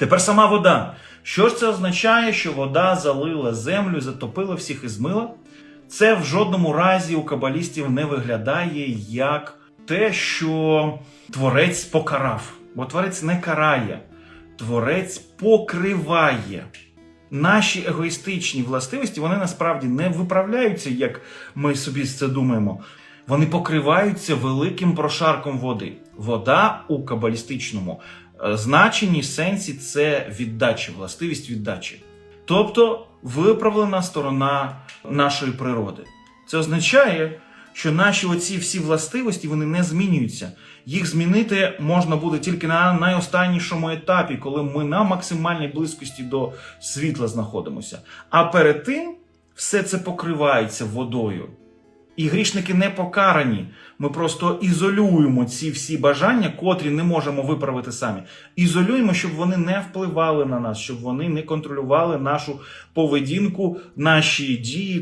Тепер сама вода. Що ж це означає, що вода залила землю, затопила всіх і змила? Це в жодному разі у кабалістів не виглядає як те, що творець покарав. Бо творець не карає, творець покриває. Наші егоїстичні властивості вони насправді не виправляються, як ми собі це думаємо. Вони покриваються великим прошарком води. Вода у кабалістичному значенні сенсі це віддача, властивість віддачі. Тобто виправлена сторона нашої природи. Це означає, що наші оці всі властивості вони не змінюються. Їх змінити можна буде тільки на найостаннішому етапі, коли ми на максимальній близькості до світла знаходимося. А перед тим все це покривається водою. І грішники не покарані. Ми просто ізолюємо ці всі бажання, котрі не можемо виправити самі. Ізолюємо, щоб вони не впливали на нас, щоб вони не контролювали нашу поведінку, наші дії.